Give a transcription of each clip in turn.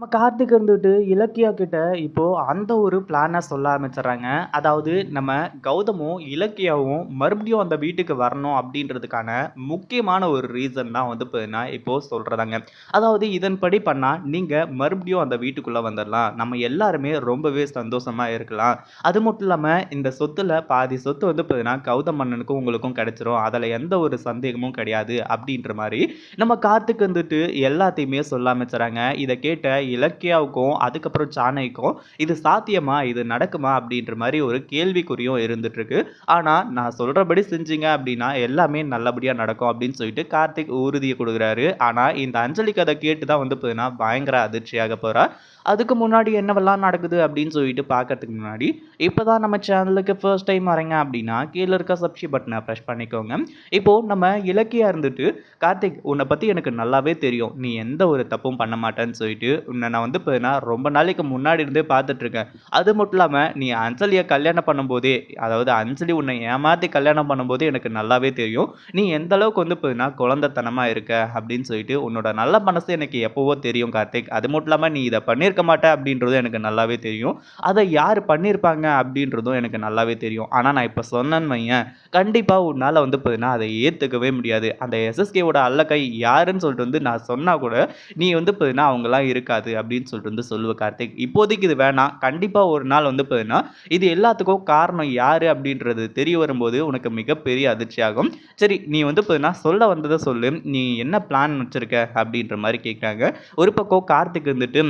நம்ம கார்த்திக் இருந்துட்டு இலக்கியா கிட்ட இப்போ அந்த ஒரு பிளானை சொல்ல ஆரம்பிச்சிடுறாங்க. அதாவது நம்ம கௌதமும் இலக்கியாவும் மறுபடியும் அந்த வீட்டுக்கு வரணும் அப்படின்றதுக்கான முக்கியமான ஒரு ரீசன் தான் வந்து பார்த்தீங்கன்னா இப்போ சொல்கிறதாங்க அதாவது இதன்படி பண்ணால் நீங்கள் மறுபடியும் அந்த வீட்டுக்குள்ளே வந்துடலாம். நம்ம எல்லாருமே ரொம்பவே சந்தோஷமாக இருக்கலாம். அது மட்டும் இல்லாமல் இந்த சொத்துல பாதி சொத்து வந்து பார்த்தீங்கன்னா கௌதம் மன்னனுக்கும் உங்களுக்கும் கிடைச்சிரும். அதில் எந்த ஒரு சந்தேகமும் கிடையாது அப்படின்ற மாதிரி நம்ம கார்த்திக் வந்துட்டு எல்லாத்தையுமே சொல்ல ஆரம்பிச்சுறாங்க இதை கேட்ட இலக்கியாவுக்கும் அதுக்கப்புறம் சாணைக்கும் இது சாத்தியமா? இது நடக்குமா? அப்படின்ற மாதிரி ஒரு கேள்விக்குறியும் இருந்துட்டுருக்கு. ஆனால் நான் சொல்கிறபடி செஞ்சீங்க அப்படின்னா எல்லாமே நல்லபடியாக நடக்கும் அப்படின்னு சொல்லிட்டு கார்த்திக் உறுதியை கொடுக்குறாரு. ஆனால் இந்த அஞ்சலி கதை கேட்டு தான் வந்து பார்த்தீங்கன்னா பயங்கர அதிர்ச்சியாக போகிறா அதுக்கு முன்னாடி என்னவெல்லாம் நடக்குது அப்படின்னு சொல்லிட்டு பார்க்கறதுக்கு முன்னாடி இப்போ தான் நம்ம சேனலுக்கு ஃபர்ஸ்ட் டைம் வரீங்க அப்படின்னா கீழே இருக்க சப்ஸ்கி பட்டனை ப்ரெஷ் பண்ணிக்கோங்க. இப்போது நம்ம இலக்கியாக இருந்துட்டு கார்த்திக் உன்னை பற்றி எனக்கு நல்லாவே தெரியும். நீ எந்த ஒரு தப்பும் பண்ண மாட்டேன்னு சொல்லிட்டு நான் வந்து இப்போ ரொம்ப நாளைக்கு முன்னாடி இருந்தே பார்த்துட்ருக்கேன் அது மட்டும் இல்லாமல் நீ அஞ்சலியை கல்யாணம் பண்ணும்போதே அதாவது அஞ்சலி உன்னை ஏமாற்றி கல்யாணம் பண்ணும்போது எனக்கு நல்லாவே தெரியும். நீ எந்த அளவுக்கு வந்து இப்போ நான் குழந்தைத்தனமாக இருக்க அப்படின்னு சொல்லிட்டு உன்னோட நல்ல மனசு எனக்கு எப்போவோ தெரியும் கார்த்திக். அது மட்டும் இல்லாமல் நீ இதை பண்ணியிருக்க மாட்ட அப்படின்றதும் எனக்கு நல்லாவே தெரியும். அதை யார் பண்ணியிருப்பாங்க அப்படின்றதும் எனக்கு நல்லாவே தெரியும். ஆனால் நான் இப்போ சொன்னேன்னு வையன் கண்டிப்பாக உன்னால் வந்து பார்த்தீங்கன்னா அதை ஏற்றுக்கவே முடியாது. அந்த எஸ்எஸ்கேவோட அல்லக்கை யாருன்னு சொல்லிட்டு வந்து நான் சொன்னால் கூட நீ வந்து பார்த்தீங்கன்னா அவங்களாம் இருக்காது. அப்படின்னு சொல்லிட்டு வந்து சொல்லுவ கார்த்திக். இப்போதைக்கு இது வேணாம். கண்டிப்பாக ஒரு நாள் வந்து பார்த்தீங்கன்னா இது எல்லாத்துக்கும் காரணம் யார் அப்படின்றது தெரிய வரும்போது உனக்கு மிகப்பெரிய அதிர்ச்சியாகும். சரி நீ வந்து பார்த்தீங்கன்னா சொல்ல வந்ததை சொல்லு. நீ என்ன பிளான் வச்சுருக்க அப்படின்ற மாதிரி கேட்குறாங்க ஒரு பக்கம் கார்த்திக் வந்துட்டு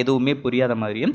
எதுவுமே புரியாத மாதிரியும்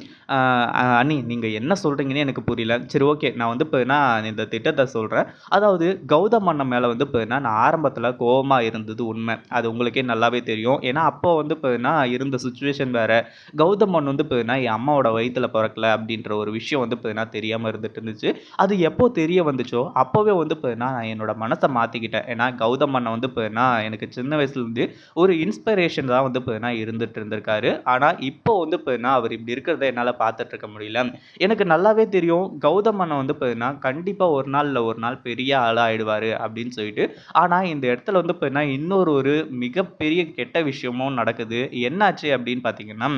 அண்ணி நீங்கள் என்ன சொல்கிறீங்கன்னு எனக்கு புரியல. சரி ஓகே. நான் வந்து இப்போ நான் இந்த திட்டத்தை சொல்கிறேன் அதாவது கௌதம் அண்ணன் மேலே வந்து இப்போ நான் ஆரம்பத்தில் கோபமாக இருந்தது உண்மை. அது உங்களுக்கே நல்லாவே தெரியும். ஏன்னா அப்போ வந்து இப்போ இருந்த சுச்சுவேஷன் வேறு. கௌதம் அண்ணன் வந்து இப்போ என் அம்மாவோட வயிற்றில் பிறக்கல அப்படின்ற ஒரு விஷயம் வந்து இப்போ தெரியாமல் இருந்துட்டு இருந்துச்சு. அது எப்போ தெரிய வந்துச்சோ அப்போவே வந்து இப்போ நான் என்னோட மனசை மாற்றிக்கிட்டேன் ஏன்னா கௌதம் அண்ணன் வந்து இப்போ எனக்கு சின்ன வயசுலேருந்து ஒரு இன்ஸ்பிரேஷன் தான் வந்து இப்போ இருந்துட்டு இருந்திருக்காரு. ஆனால் இப்போ வந்து பார்த்தீங்கன்னா அவர் இப்படி இருக்கிறத என்னால் பார்த்துட்டு இருக்க முடியல. எனக்கு நல்லாவே தெரியும் கௌதம் அண்ணன் வந்து பார்த்தீங்கன்னா கண்டிப்பாக ஒரு நாள் இல்லை ஒரு நாள் பெரிய ஆளாகிடுவார் அப்படின்னு சொல்லிட்டு. ஆனால் இந்த இடத்துல வந்து பார்த்தீங்கன்னா இன்னொரு ஒரு மிகப்பெரிய கெட்ட விஷயமும் நடக்குது. என்னாச்சு அப்படின்னு பார்த்தீங்கன்னா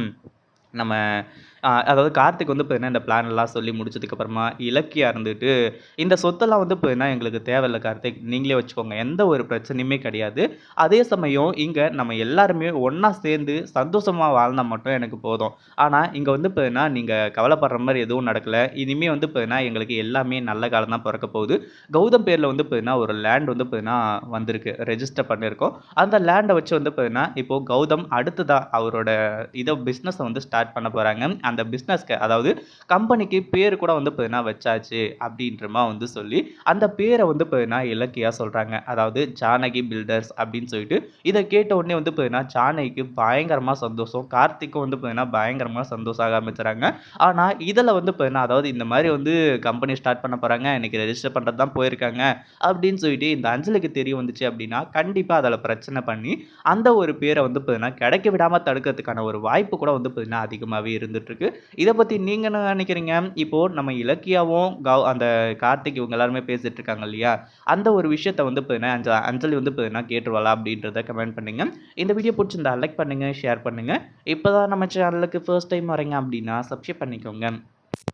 நம்ம அதாவது கார்த்திக் வந்து பார்த்தீங்கன்னா இந்த பிளான் எல்லாம் சொல்லி முடிச்சதுக்கப்புறமா இலக்கியா இருந்துட்டு இந்த சொத்தெல்லாம் வந்து பார்த்தீங்கன்னா எங்களுக்கு தேவையில்ல கார்த்திக். நீங்களே வச்சுக்கோங்க. எந்த ஒரு பிரச்சனையுமே கிடையாது. அதே சமயம் இங்கே நம்ம எல்லாருமே ஒன்றா சேர்ந்து சந்தோஷமாக வாழ்ந்தால் மட்டும் எனக்கு போதும். ஆனால் இங்கே வந்து பார்த்தீங்கன்னா நீங்கள் கவலைப்படுற மாதிரி எதுவும் நடக்கலை. இனிமேல் வந்து பார்த்தீங்கன்னா எங்களுக்கு எல்லாமே நல்ல காலம் தான் பிறக்க போகுது. கௌதம் பேரில் வந்து பார்த்தீங்கன்னா ஒரு லேண்ட் வந்து பார்த்தீங்கன்னா வந்திருக்கு. ரெஜிஸ்டர் பண்ணியிருக்கோம் அந்த லேண்டை வச்சு வந்து பார்த்தீங்கன்னா இப்போது கௌதம் அடுத்ததாக அவரோட இதை பிஸ்னஸை வந்து ஸ்டார்ட் பண்ண போகிறாங்க அந்த பிஸ்னஸ்க்கு அதாவது கம்பெனிக்கு பேர் கூட வந்து பார்த்தீங்கன்னா வச்சாச்சு அப்படின்றமா வந்து சொல்லி அந்த பேரை வந்து பார்த்தீங்கன்னா இலக்கியாக சொல்கிறாங்க அதாவது ஜானகி பில்டர்ஸ் அப்படின்னு சொல்லிட்டு இதை கேட்ட உடனே வந்து பார்த்தீங்கன்னா ஜானகிக்கு பயங்கரமாக சந்தோஷம் கார்த்திக்கும் வந்து பார்த்தீங்கன்னா பயங்கரமாக சந்தோஷம் ஆக ஆரம்பிச்சுறாங்க ஆனால் இதில் வந்து பார்த்தீங்கன்னா அதாவது இந்த மாதிரி வந்து கம்பெனி ஸ்டார்ட் பண்ண போகிறாங்க இன்றைக்கி ரெஜிஸ்டர் பண்ணுறது தான் போயிருக்காங்க அப்படின்னு சொல்லிட்டு இந்த அஞ்சலுக்கு தெரிய வந்துச்சு அப்படின்னா கண்டிப்பாக அதில் பிரச்சனை பண்ணி அந்த ஒரு பேரை வந்து பார்த்தீங்கன்னா கிடைக்க விடாமல் தடுக்கிறதுக்கான ஒரு வாய்ப்பு கூட வந்து பார்த்தீங்கன்னா அதிகமாகவே இருந்துகிட்ருக்கு இதை பற்றி நீங்கள் என்ன நினைக்கிறீங்க? இப்போது நம்ம இலக்கியாவும் கவ் அந்த கார்த்திக் இவங்க எல்லாருமே பேசிகிட்டு இருக்காங்க இல்லையா? அந்த ஒரு விஷயத்தை வந்து பார்த்தீங்கன்னா அஞ்ச அஞ்சலி வந்து பார்த்தீங்கன்னா கேட்டுருவாளா அப்படின்றத கமெண்ட் பண்ணுங்க. இந்த வீடியோ பிடிச்சிருந்தா லைக் பண்ணுங்கள் ஷேர் பண்ணுங்கள் இப்போ தான் நம்ம சேனலுக்கு ஃபர்ஸ்ட் டைம் வரீங்க அப்படின்னா சப்ஸ்கிரைப் பண்ணிக்கோங்க.